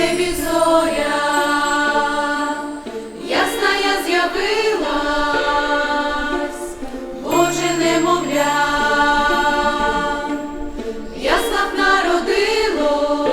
небі зоря, ясна я з'явилась, Боже немовля, ясна народилось.